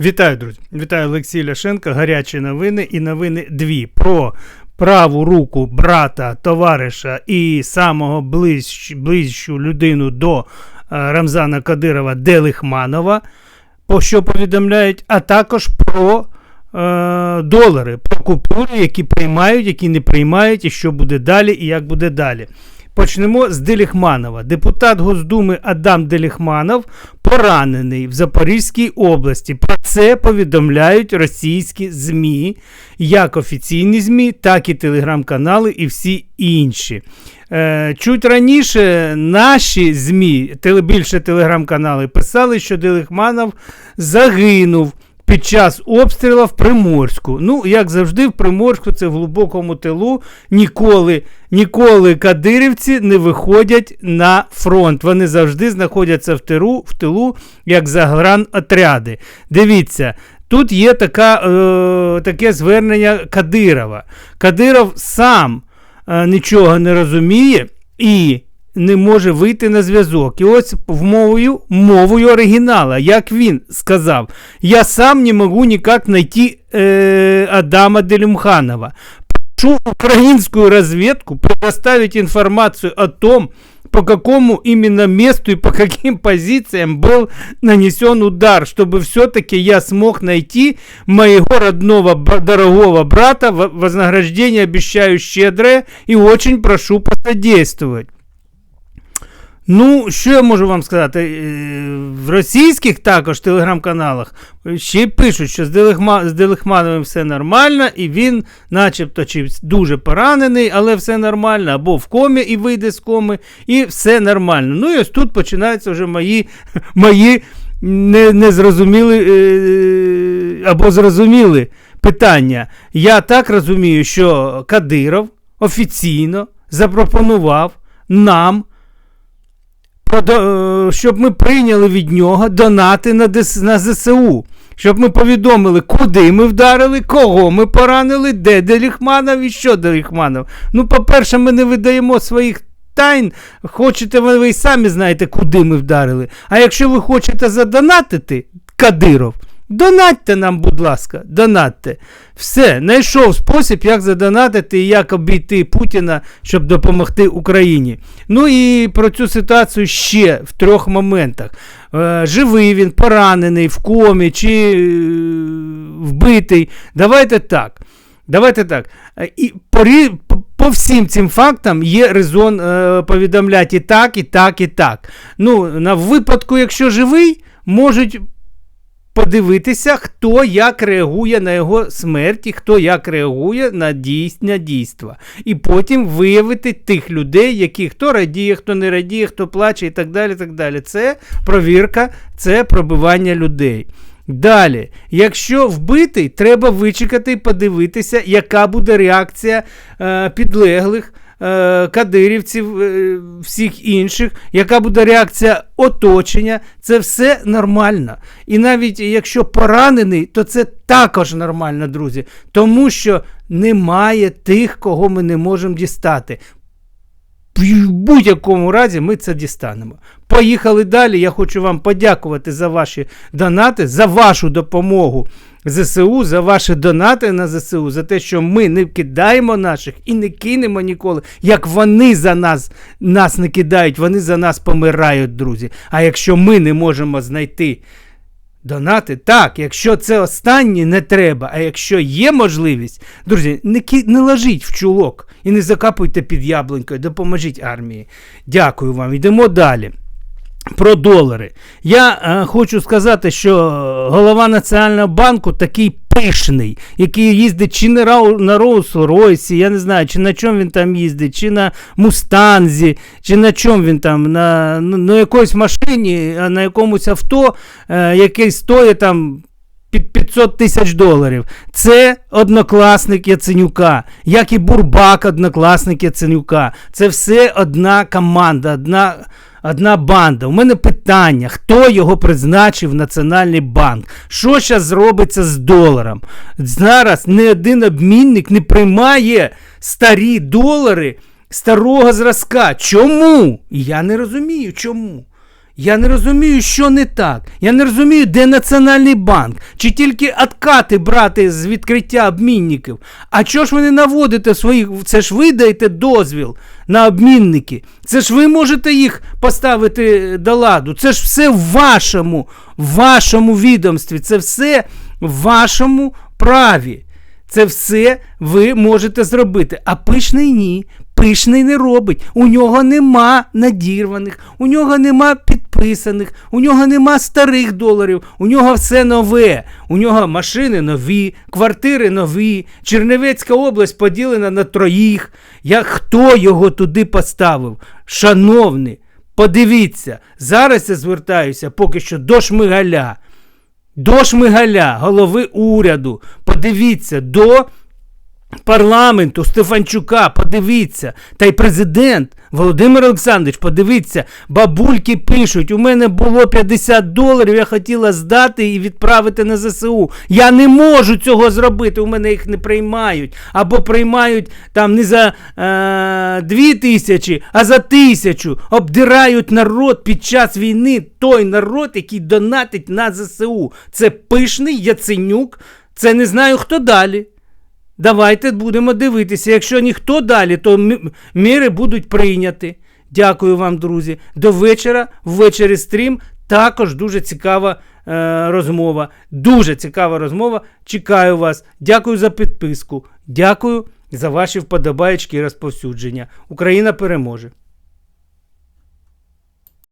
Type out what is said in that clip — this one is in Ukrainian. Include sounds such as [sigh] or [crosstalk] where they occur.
Вітаю, друзі! Вітаю Олексій Ляшенко. Гарячі новини і новини дві про праву руку брата, товариша і самого ближч, ближчу людину до е, Рамзана Кадирова Делихманова, по що повідомляють, а також про е, долари, про купюри, які приймають, які не приймають, і що буде далі, і як буде далі. Почнемо з Деліхманова. Депутат Госдуми Адам Деліхманов поранений в Запорізькій області. Про це повідомляють російські ЗМІ, як офіційні ЗМІ, так і телеграм-канали і всі інші. Е, Чуть раніше наші ЗМІ, більше телеграм-канали, писали, що Деліхманов загинув. Під час обстрілу в Приморську. Ну, як завжди, в Приморську, це в глибокому тилу. Ніколи ніколи кадирівці не виходять на фронт. Вони завжди знаходяться в тилу, в тилу як загранотряди. Дивіться, тут є така, е, таке звернення Кадирова. Кадиров сам е, нічого не розуміє і не може вийти на зв'язок. І ось в мовою, мовою оригінала, як він сказав, я сам не можу ніяк знайти е, Адама Делюмханова. Прошу украинскую разведку предоставить информацию о том, по какому именно месту и по каким позициям был нанесен удар, чтобы все-таки я смог найти моего родного дорогого брата, вознаграждение обещаю щедрое и очень прошу посодействовать. Ну, що я можу вам сказати? Е, в російських також телеграм-каналах ще пишуть, що з, Делихма, Делихмановим все нормально, і він, начебто, чи дуже поранений, але все нормально, або в комі і вийде з коми, і все нормально. Ну і ось тут починаються вже мої [laughs] мої незрозуміли е, або зрозуміли питання. Я так розумію, що Кадиров офіційно запропонував нам. Е, щоб ми прийняли від нього донати на ЗСУ. Щоб ми повідомили, куди ми вдарили, кого ми поранили, де Деліхманов і що Деліхманов. Ну, по-перше, ми не видаємо своїх тайн. Хочете, ви і самі знаєте, куди ми вдарили. А якщо ви хочете задонатити Кадиров, Донатьте нам, будь ласка, донатьте. Все, знайшов спосіб, як задонатити і як обійти Путіна, щоб допомогти Україні. Ну і про цю ситуацію ще в трьох моментах. Е, живий він, поранений, в комі чи е, вбитий. Давайте так. Давайте так. Е, і по, всім цим фактам є резон повідомляти і так, і так, і так. Ну, На випадку, якщо живий, можуть подивитися, хто як реагує на його смерть, і хто як реагує на дійсня дійства. І потім виявити тих людей, які хто радіє, хто не радіє, хто плаче і так далі. так далі. Це провірка, це пробивання людей. Далі, якщо вбитий, треба вичекати і подивитися, яка буде реакція е, підлеглих. Е, кадирівців, е, всіх інших, яка буде реакція оточення, це все нормально. І навіть якщо поранений, то це також нормально, друзі. Тому що немає тих, кого ми не можемо дістати. В будь-якому разі ми це дістанемо. Поїхали далі. Я хочу вам подякувати за ваші донати, за вашу допомогу ЗСУ, за ваші донати на ЗСУ, за те, що ми не кидаємо наших і не кинемо ніколи. Як вони за нас нас не кидають, вони за нас помирають, друзі. А якщо ми не можемо знайти донати, так, якщо це останнє, не треба. А якщо є можливість, друзі, не не ложіть в чулок і не закапуйте під яблунькою, допоможіть армії. Дякую вам. Йдемо далі. Про долари. Я е, хочу сказати, що голова Національного банку такий пишний, який їздить чи не на Роуз-Ройсі, я не знаю, чи на чому він там їздить, чи на Мустанзі, чи на чому він там, на на якоїсь машині, на якомусь авто, е, який стоїть там. Під 500 тисяч доларів. Це однокласник Яценюка, як і Бурбак, однокласник Яценюка. Це все одна команда, одна одна банда. У мене питання, хто його призначив в Національний банк? Що зараз зробиться з доларом? Зараз ні один обмінник не приймає старі долари старого зразка. Чому? Я не розумію, чому. Я не розумію, що не так. Я не розумію, де Національний банк, чи тільки откати брати з відкриття обмінників. А чого ж ви не наводите своїх? Це ж ви даєте дозвіл на обмінники. Це ж ви можете їх поставити до ладу. Це ж все в вашому, вашому відомстві, це все в вашому праві. Це все ви можете зробити. А пишний ні. Пишний не робить. У нього нема надірваних, у нього нема підписаних, у нього нема старих доларів, у нього все нове. У нього машини нові, квартири нові. Чернівецька область поділена на троїх. Я хто його туди поставив? Шановний, подивіться, зараз я звертаюся поки що до Шмигаля. До Шмигаля, голови уряду. Подивіться, до парламенту Стефанчука, подивіться, та й президент Володимир Олександрович, подивіться, бабульки пишуть, у мене було 50 доларів, я хотіла здати і відправити на ЗСУ. Я не можу цього зробити, у мене їх не приймають. Або приймають там не за е, 2 тисячі, а за тисячу. Обдирають народ під час війни, той народ, який донатить на ЗСУ. Це пишний Яценюк, це не знаю хто далі. Давайте будемо дивитися. Якщо ніхто далі, то міри будуть прийняті. Дякую вам, друзі. До вечора. Ввечері стрім. Також дуже цікава е, розмова. Дуже цікава розмова. Чекаю вас. Дякую за підписку. Дякую за ваші вподобаєчки і розповсюдження. Україна переможе.